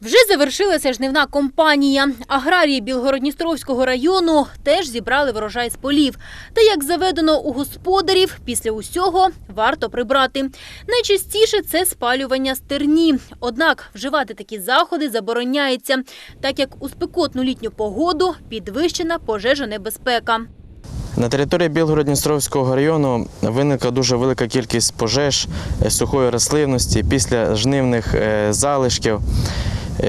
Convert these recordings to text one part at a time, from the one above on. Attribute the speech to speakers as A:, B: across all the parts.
A: Вже завершилася жнивна компанія. Аграрії Білгородністровського району теж зібрали врожай з полів. Та як заведено у господарів, після усього варто прибрати. Найчастіше це спалювання стерні. Однак вживати такі заходи забороняється, так як у спекотну літню погоду підвищена пожежонебезпека.
B: На території Білгород-Дністровського району виникла дуже велика кількість пожеж е, сухої рослинності після жнивних е, залишків,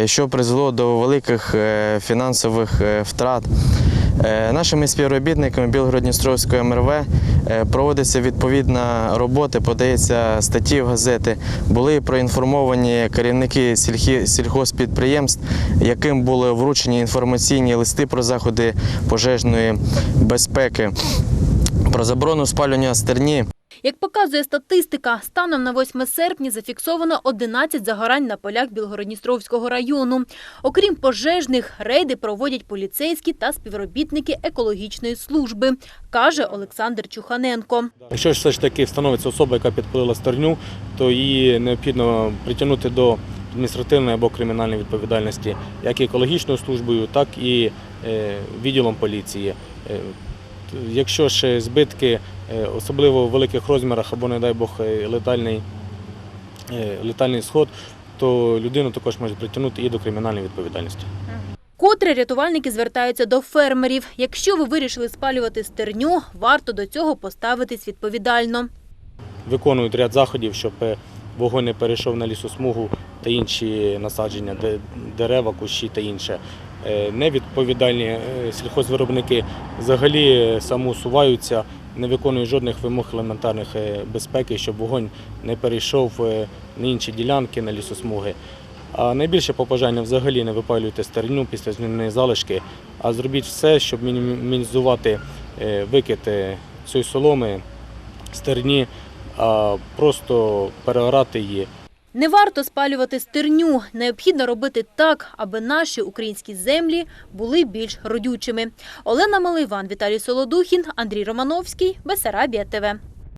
B: що призвело до великих е, фінансових е, втрат. Е, Нашими співробітниками Білгород-Дністровської МРВ е, проводиться відповідна робота, подається статті в газети. Були проінформовані керівники сільхозпідприємств, яким були вручені інформаційні листи про заходи пожежної безпеки, про заборону спалювання стерні.
A: Як показує статистика, станом на 8 серпня зафіксовано 11 загорань на полях Білгородністровського району. Окрім пожежних, рейди проводять поліцейські та співробітники екологічної служби, каже Олександр Чуханенко.
C: Якщо ж все ж таки встановиться особа, яка підпалила стерню, то її необхідно притягнути до адміністративної або кримінальної відповідальності як і екологічною службою, так і е, відділом поліції. Е, Якщо ж збитки, особливо в великих розмірах або, не дай Бог, е, летальний, е, летальний сход, то людину також можуть притягнути і до кримінальної відповідальності.
A: Котре рятувальники звертаються до фермерів. Якщо ви вирішили спалювати стерню, варто до цього поставитись відповідально.
C: виконують ряд заходів, щоб е, вогонь не перейшов на лісосмугу та інші насадження, дерева, кущі та інше. Е, Невідповідальні е, сільхозвиробники взагалі е, самоусуваються, не виконує жодних вимог елементарних е, безпеки, щоб вогонь не перейшов е, на інші ділянки, на лісосмуги. А найбільше побажання взагалі не випалюйте стерню після змінної залишки, а зробіть все, щоб мінімізувати е, викид цієї соломи, стерні, а просто переорати її.
A: Не варто спалювати стерню. Необхідно робити так, аби наші українські землі були більш родючими. Олена Маливан, Віталій Солодухін, Андрій Романовський, Бесарабія ТВ.